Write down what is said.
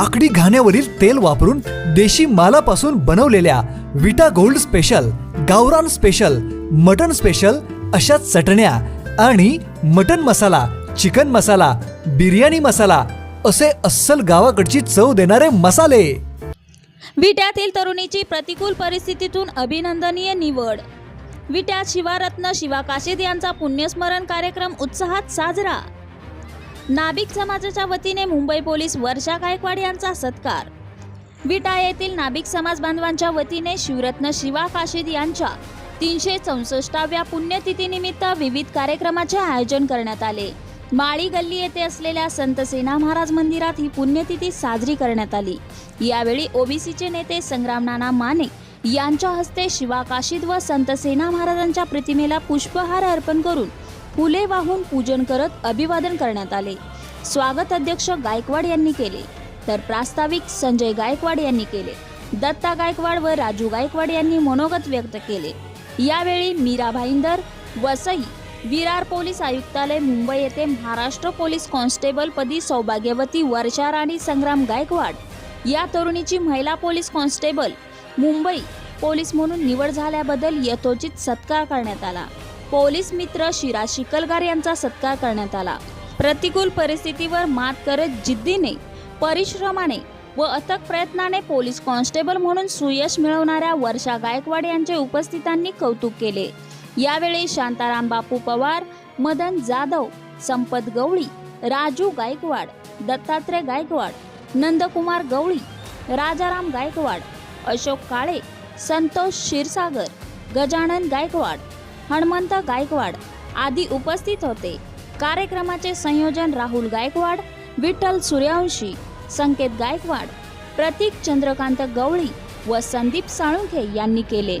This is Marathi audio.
लाकडी घाण्यावरील तेल वापरून देशी मालापासून बनवलेल्या विटा गोल्ड स्पेशल गावरान स्पेशल मटन स्पेशल अशा चटण्या आणि मटन मसाला चिकन मसाला बिर्याणी मसाला असे अस्सल गावाकडची चव देणारे मसाले. विट्यातील तरुणीची प्रतिकूल परिस्थितीतून अभिनंदनीय निवड. विट्यात शिवारत्न शिवा काशीद यांचा पुण्यस्मरण कार्यक्रम उत्साहात साजरा. नाभिक समाजाच्या वतीने मुंबई पोलीस वर्षा गायकवाड यांचा सत्कार. विटा येथील नाभिक समाज बांधवांच्या वतीने शिवरत्न शिवा काशीद यांच्या तीनशे चौसष्टाव्या पुण्यतिथीनिमित्त विविध कार्यक्रमाचे आयोजन करण्यात आले. माळी गल्ली येथे असलेल्या संत सेना महाराज मंदिरात ही पुण्यतिथी साजरी करण्यात आली. यावेळी ओबीसीचे नेते संग्राम नाना माने यांच्या हस्ते शिवा काशीद व संत सेना महाराजांच्या प्रतिमेला पुष्पहार अर्पण करून फुले वाहून पूजन करत अभिवादन करण्यात आले. स्वागत अध्यक्ष गायकवाड यांनी केले. तर प्रास्ताविक संजय गायकवाड यांनी केले. दत्ता गायकवाड व राजू गायकवाड यांनी मनोगत व्यक्त केले. यावेळी मीरा भाईंदर वसई विरार पोलीस आयुक्तालय मुंबई येथे महाराष्ट्र पोलीस कॉन्स्टेबल पदी सौभाग्यवती वर्षा राणी संग्राम गायकवाड या तरुणीची महिला पोलीस कॉन्स्टेबल मुंबई पोलीस म्हणून निवड झाल्याबद्दल यथोचित सत्कार करण्यात आला. पोलीस मित्र शिरा शिकलगार यांचा सत्कार करण्यात आला. प्रतिकूल परिस्थितीवर मात करत जिद्दीने परिश्रमाने व अथक प्रयत्नाने पोलीस कॉन्स्टेबल म्हणून सुयश मिळवणाऱ्या वर्षा गायकवाड यांचे उपस्थितांनी कौतुक केले. यावेळी शांताराम बापू पवार मदन जाधव संपत गवळी राजू गायकवाड दत्तात्रय गायकवाड नंदकुमार गवळी राजाराम गायकवाड अशोक काळे संतोष क्षीरसागर गजानन गायकवाड हनुमंत गायकवाड आदी उपस्थित होते. कार्यक्रमाचे संयोजन राहुल गायकवाड विठ्ठल सूर्यवंशी संकेत गायकवाड प्रतीक चंद्रकांत गवळी व संदीप साळुंखे यांनी केले.